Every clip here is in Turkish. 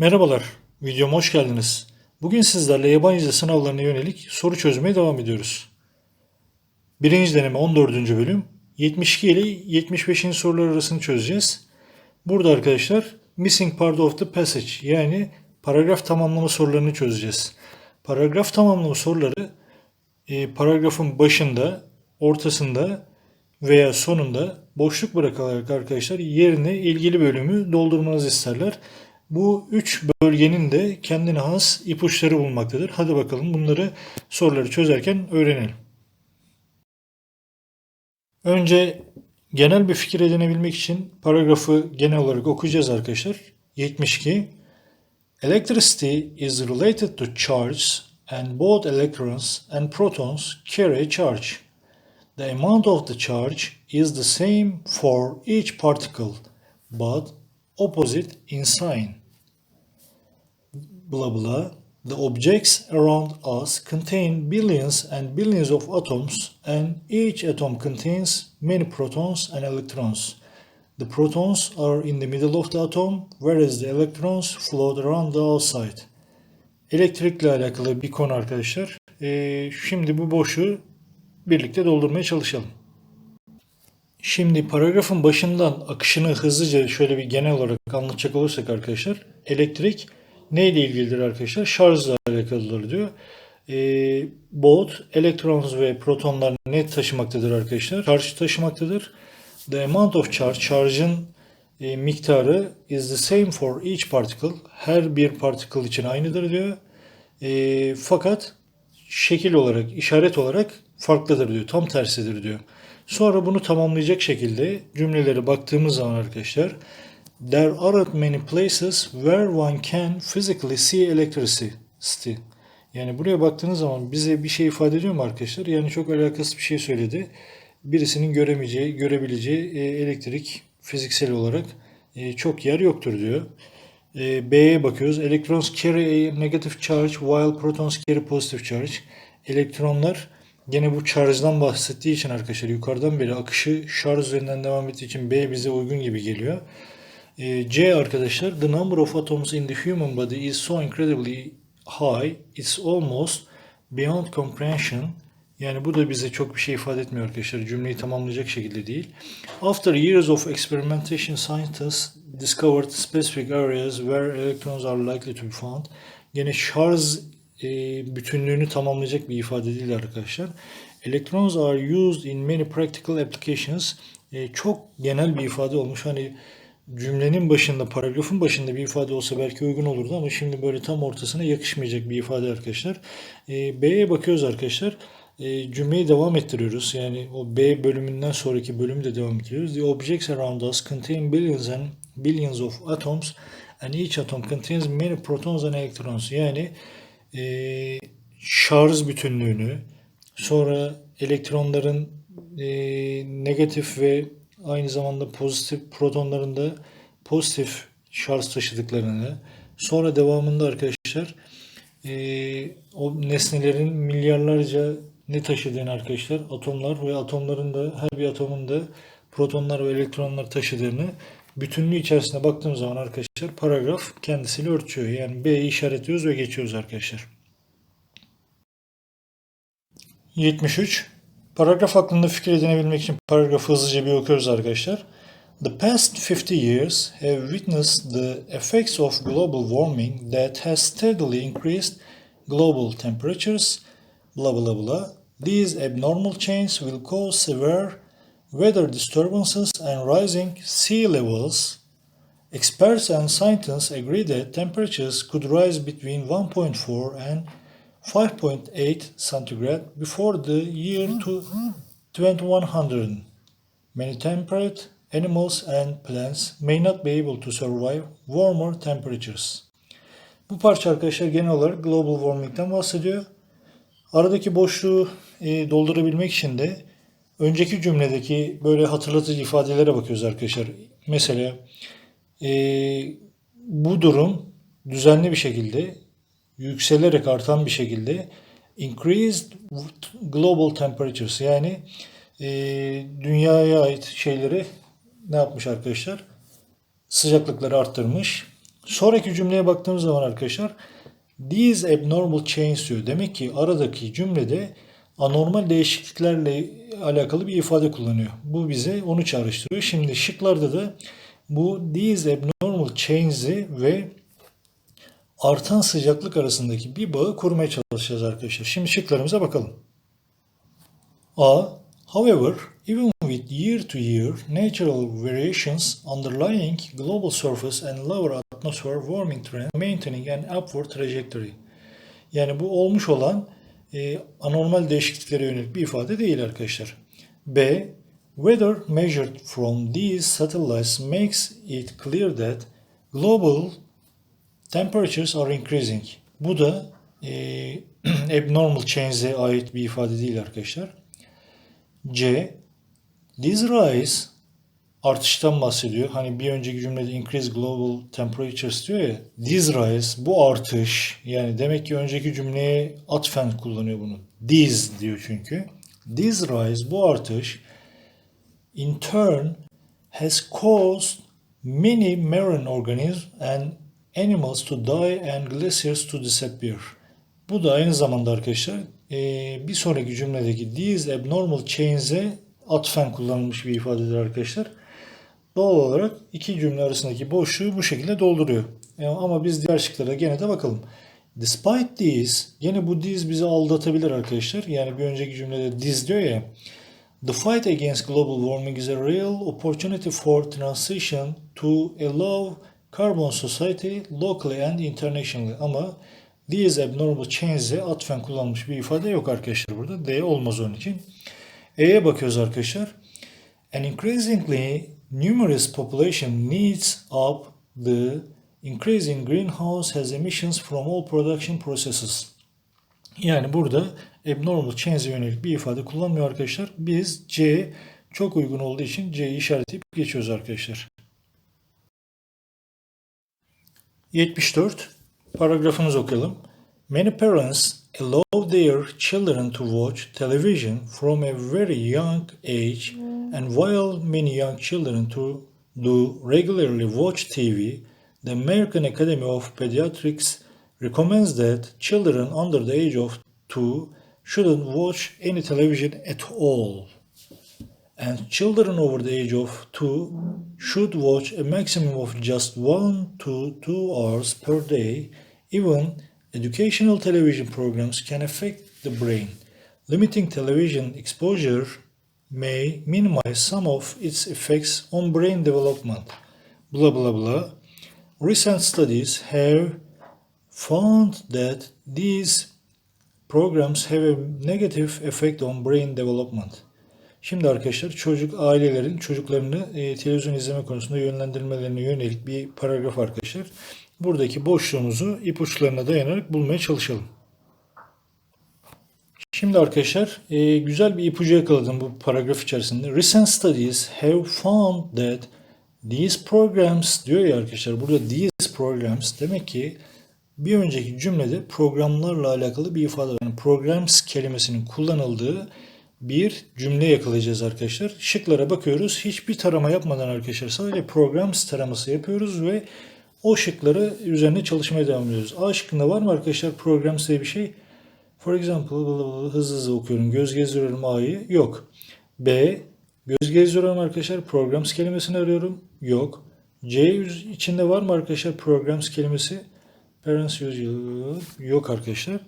Merhabalar, videoma hoş geldiniz. Bugün sizlerle yabancı sınavlarına yönelik soru çözmeye devam ediyoruz. Birinci deneme 14. bölüm 72 ile 75. sorular arasını çözeceğiz. Burada arkadaşlar missing part of the passage yani paragraf tamamlama sorularını çözeceğiz. Paragraf tamamlama soruları e, paragrafın başında, ortasında veya sonunda boşluk bırakarak arkadaşlar yerine ilgili bölümü doldurmanızı isterler. Bu üç bölgenin de kendine has ipuçları bulunmaktadır. Hadi bakalım bunları soruları çözerken öğrenelim. Önce genel bir fikir edinebilmek için paragrafı genel olarak okuyacağız arkadaşlar. 72. Electricity is related to charges and both electrons and protons carry a charge. The amount of the charge is the same for each particle, but opposite in sign. Blah blah. The objects around us contain billions and billions of atoms, and each atom contains many protons and electrons. The protons are in the middle of the atom, whereas the electrons float around the outside. Elektrikle alakalı bir konu arkadaşlar. Ee, şimdi bu boşluğu birlikte doldurmaya çalışalım. Şimdi paragrafın başından akışını hızlıca şöyle bir genel olarak anlatacak olursak arkadaşlar. Elektrik neyle ilgilidir arkadaşlar? Şarjla alakalıdır diyor. Ee, both elektrons ve protonlar ne taşımaktadır arkadaşlar? Charge taşımaktadır. The amount of charge, charge'ın e, miktarı is the same for each particle. Her bir particle için aynıdır diyor. E, fakat şekil olarak, işaret olarak farklıdır diyor. Tam tersidir diyor. Sonra bunu tamamlayacak şekilde cümlelere baktığımız zaman arkadaşlar There aren't many places where one can physically see electricity. Yani buraya baktığınız zaman bize bir şey ifade ediyor mu arkadaşlar? Yani çok alakasız bir şey söyledi. Birisinin göremeyeceği, görebileceği e, elektrik fiziksel olarak e, çok yer yoktur diyor. E, B'ye bakıyoruz. Electrons carry a negative charge while protons carry positive charge. Elektronlar gene bu charge'dan bahsettiği için arkadaşlar yukarıdan beri akışı şarj üzerinden devam ettiği için B bize uygun gibi geliyor. E, C arkadaşlar the number of atoms in the human body is so incredibly high it's almost beyond comprehension. Yani bu da bize çok bir şey ifade etmiyor arkadaşlar. Cümleyi tamamlayacak şekilde değil. After years of experimentation, scientists discovered specific areas where electrons are likely to be found. Gene şarj e, bütünlüğünü tamamlayacak bir ifade değil arkadaşlar. Electrons are used in many practical applications. E, çok genel bir ifade olmuş. Hani cümlenin başında, paragrafın başında bir ifade olsa belki uygun olurdu ama şimdi böyle tam ortasına yakışmayacak bir ifade arkadaşlar. E, B'ye bakıyoruz arkadaşlar. E, cümleyi devam ettiriyoruz. Yani o B bölümünden sonraki bölümü de devam ettiriyoruz. The objects around us contain billions and billions of atoms and each atom contains many protons and electrons. Yani e, şarj bütünlüğünü, sonra elektronların e, negatif ve aynı zamanda pozitif protonların da pozitif şarj taşıdıklarını, sonra devamında arkadaşlar e, o nesnelerin milyarlarca ne taşıdığını arkadaşlar atomlar ve atomların da her bir atomun da protonlar ve elektronlar taşıdığını bütünlüğü içerisinde baktığım zaman arkadaşlar paragraf kendisiyle örtüyor. Yani B'yi işaretliyoruz ve geçiyoruz arkadaşlar. 73. Paragraf hakkında fikir edinebilmek için paragrafı hızlıca bir okuyoruz arkadaşlar. The past 50 years have witnessed the effects of global warming that has steadily increased global temperatures, blah blah blah. These abnormal changes will cause severe weather disturbances and rising sea levels. Experts and scientists agree that temperatures could rise between 1.4 and 5.8 centigrade before the year to 2100. Many temperate animals and plants may not be able to survive warmer temperatures. Bu parça arkadaşlar genel olarak global warming'den bahsediyor. Aradaki boşluğu e, doldurabilmek için de önceki cümledeki böyle hatırlatıcı ifadelere bakıyoruz arkadaşlar. Mesela e, bu durum düzenli bir şekilde yükselerek artan bir şekilde increased global temperatures yani e, dünyaya ait şeyleri ne yapmış arkadaşlar? Sıcaklıkları arttırmış. Sonraki cümleye baktığımız zaman arkadaşlar these abnormal changes diyor. Demek ki aradaki cümlede anormal değişikliklerle alakalı bir ifade kullanıyor. Bu bize onu çağrıştırıyor. Şimdi şıklarda da bu these abnormal changes'i ve artan sıcaklık arasındaki bir bağı kurmaya çalışacağız arkadaşlar. Şimdi şıklarımıza bakalım. A. However, even with year-to-year natural variations underlying global surface and lower atmosphere warming trend maintaining an upward trajectory. Yani bu olmuş olan e, anormal değişikliklere yönelik bir ifade değil arkadaşlar. B. Weather measured from these satellites makes it clear that global temperatures are increasing. Bu da e, abnormal change'e ait bir ifade değil arkadaşlar. C. This rise artıştan bahsediyor. Hani bir önceki cümlede increase global temperatures diyor ya. This rise bu artış yani demek ki önceki cümleye atfen kullanıyor bunu. This diyor çünkü. This rise bu artış in turn has caused many marine organisms and animals to die and glaciers to disappear. Bu da aynı zamanda arkadaşlar e, bir sonraki cümledeki these abnormal changes'e atfen kullanılmış bir ifadedir arkadaşlar. Doğal olarak iki cümle arasındaki boşluğu bu şekilde dolduruyor. E, ama biz diğer şıklara gene de bakalım. Despite these, yine bu these bizi aldatabilir arkadaşlar. Yani bir önceki cümlede this diyor ya. The fight against global warming is a real opportunity for transition to a low carbon society locally and internationally. Ama these abnormal changes'e atfen kullanılmış bir ifade yok arkadaşlar burada. D olmaz onun için. E'ye bakıyoruz arkadaşlar. An increasingly numerous population needs up the increase in greenhouse has emissions from all production processes. Yani burada abnormal change'e yönelik bir ifade kullanmıyor arkadaşlar. Biz C çok uygun olduğu için C'yi işaretleyip geçiyoruz arkadaşlar. 74. Paragrafımızı okuyalım. Many parents allow their children to watch television from a very young age and while many young children to do regularly watch TV, the American Academy of Pediatrics recommends that children under the age of 2 shouldn't watch any television at all. And children over the age of 2 should watch a maximum of just 1 to 2 hours per day. Even educational television programs can affect the brain. Limiting television exposure may minimize some of its effects on brain development. Blah blah blah. Recent studies have found that these programs have a negative effect on brain development. Şimdi arkadaşlar çocuk ailelerin çocuklarını e, televizyon izleme konusunda yönlendirmelerine yönelik bir paragraf arkadaşlar. Buradaki boşluğumuzu ipuçlarına dayanarak bulmaya çalışalım. Şimdi arkadaşlar e, güzel bir ipucu yakaladım bu paragraf içerisinde. Recent studies have found that these programs diyor ya arkadaşlar burada these programs demek ki bir önceki cümlede programlarla alakalı bir ifade. Yani programs kelimesinin kullanıldığı bir cümle yakalayacağız arkadaşlar. Şıklara bakıyoruz. Hiçbir tarama yapmadan arkadaşlar sadece programs taraması yapıyoruz ve o şıkları üzerine çalışmaya devam ediyoruz. A şıkkında var mı arkadaşlar programs diye bir şey? For example hızlı hızlı okuyorum. Göz gezdiriyorum A'yı. Yok. B göz gezdiriyorum arkadaşlar. Programs kelimesini arıyorum. Yok. C içinde var mı arkadaşlar programs kelimesi? Parents use yok arkadaşlar.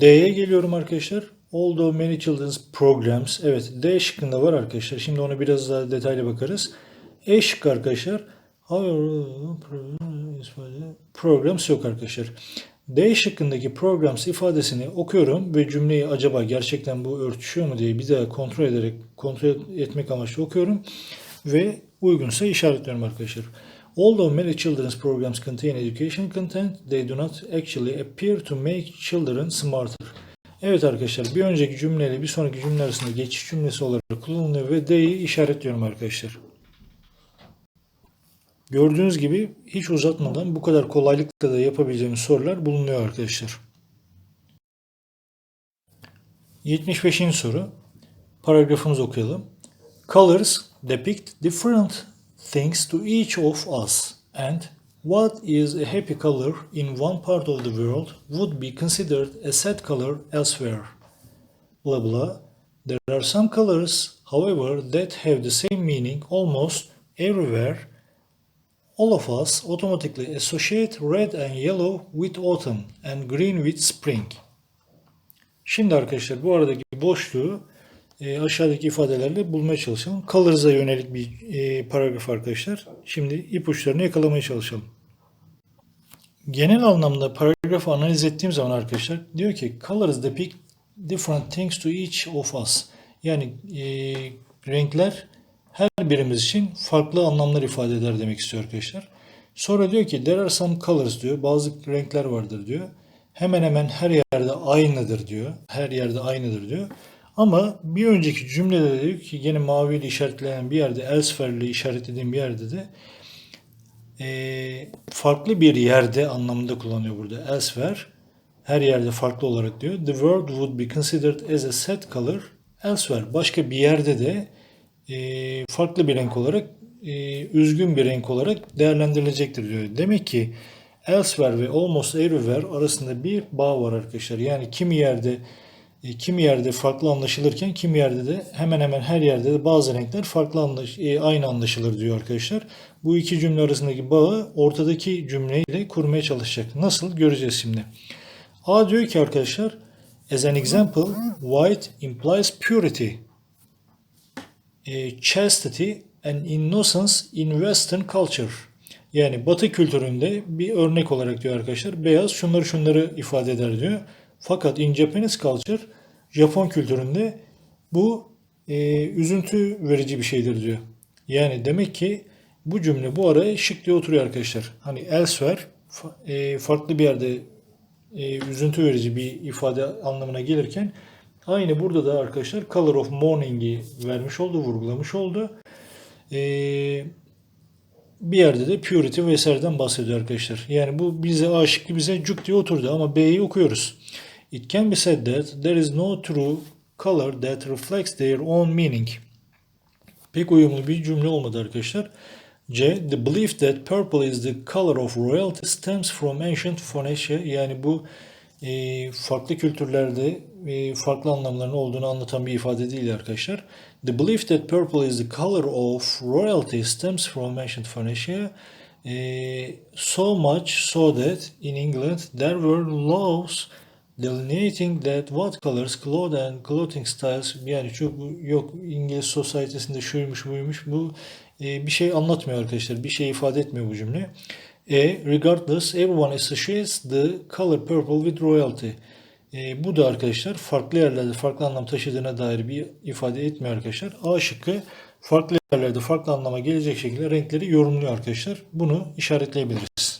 D'ye geliyorum arkadaşlar. Although many children's programs. Evet D şıkkında var arkadaşlar. Şimdi onu biraz daha detaylı bakarız. E şıkkı arkadaşlar. Programs yok arkadaşlar. D şıkkındaki programs ifadesini okuyorum ve cümleyi acaba gerçekten bu örtüşüyor mu diye bir daha kontrol ederek kontrol etmek amaçlı okuyorum ve uygunsa işaretliyorum arkadaşlar. Although many children's programs contain education content, they do not actually appear to make children smarter. Evet arkadaşlar bir önceki cümleyle bir sonraki cümle arasında geçiş cümlesi olarak kullanılıyor ve D'yi işaretliyorum arkadaşlar. Gördüğünüz gibi hiç uzatmadan bu kadar kolaylıkla da yapabileceğimiz sorular bulunuyor arkadaşlar. 75. soru. Paragrafımızı okuyalım. Colors depict different things to each of us and What is a happy color in one part of the world would be considered a sad color elsewhere. Blah blah. There are some colors, however, that have the same meaning almost everywhere. All of us automatically associate red and yellow with autumn and green with spring. Şimdi arkadaşlar bu aradaki boşluğu e, aşağıdaki ifadelerle bulmaya çalışalım. Colors'a yönelik bir e, paragraf arkadaşlar. Şimdi ipuçlarını yakalamaya çalışalım. Genel anlamda paragrafı analiz ettiğim zaman arkadaşlar diyor ki colors depict different things to each of us. Yani e, renkler her birimiz için farklı anlamlar ifade eder demek istiyor arkadaşlar. Sonra diyor ki there are some colors diyor. Bazı renkler vardır diyor. Hemen hemen her yerde aynıdır diyor. Her yerde aynıdır diyor. Ama bir önceki cümlede de diyor ki yine maviyle işaretlenen bir yerde elsewhere ile işaretlediğim bir yerde de e, farklı bir yerde anlamında kullanıyor burada. Elsewhere her yerde farklı olarak diyor. The word would be considered as a set color elsewhere. Başka bir yerde de e, farklı bir renk olarak e, üzgün bir renk olarak değerlendirilecektir diyor. Demek ki elsewhere ve almost everywhere arasında bir bağ var arkadaşlar. Yani kimi yerde e, kimi yerde farklı anlaşılırken kimi yerde de hemen hemen her yerde de bazı renkler farklı anlaş e, aynı anlaşılır diyor arkadaşlar. Bu iki cümle arasındaki bağı ortadaki cümleyle kurmaya çalışacak. Nasıl göreceğiz şimdi. A diyor ki arkadaşlar as an example white implies purity, e, chastity and innocence in western culture. Yani batı kültüründe bir örnek olarak diyor arkadaşlar beyaz şunları şunları ifade eder diyor. Fakat in Japanese culture, Japon kültüründe bu e, üzüntü verici bir şeydir diyor. Yani demek ki bu cümle bu araya şık diye oturuyor arkadaşlar. Hani elsewhere e, farklı bir yerde e, üzüntü verici bir ifade anlamına gelirken aynı burada da arkadaşlar color of mourning'i vermiş oldu, vurgulamış oldu. E, bir yerde de purity vesaireden bahsediyor arkadaşlar. Yani bu bize aşık bize cuk diye oturdu ama B'yi okuyoruz. It can be said that there is no true color that reflects their own meaning. Pek uyumlu bir cümle olmadı arkadaşlar. C. The belief that purple is the color of royalty stems from ancient Phoenicia. Yani bu e, farklı kültürlerde e, farklı anlamlarının olduğunu anlatan bir ifade değil arkadaşlar. The belief that purple is the color of royalty stems from ancient Phoenicia. E, so much so that in England there were laws delineating that what colors, cloth and clothing styles yani çok yok İngiliz sosyetesinde şuymuş buymuş bu e, bir şey anlatmıyor arkadaşlar. Bir şey ifade etmiyor bu cümle. E, regardless everyone associates the color purple with royalty. E, bu da arkadaşlar farklı yerlerde farklı anlam taşıdığına dair bir ifade etmiyor arkadaşlar. A şıkkı farklı yerlerde farklı anlama gelecek şekilde renkleri yorumluyor arkadaşlar. Bunu işaretleyebiliriz.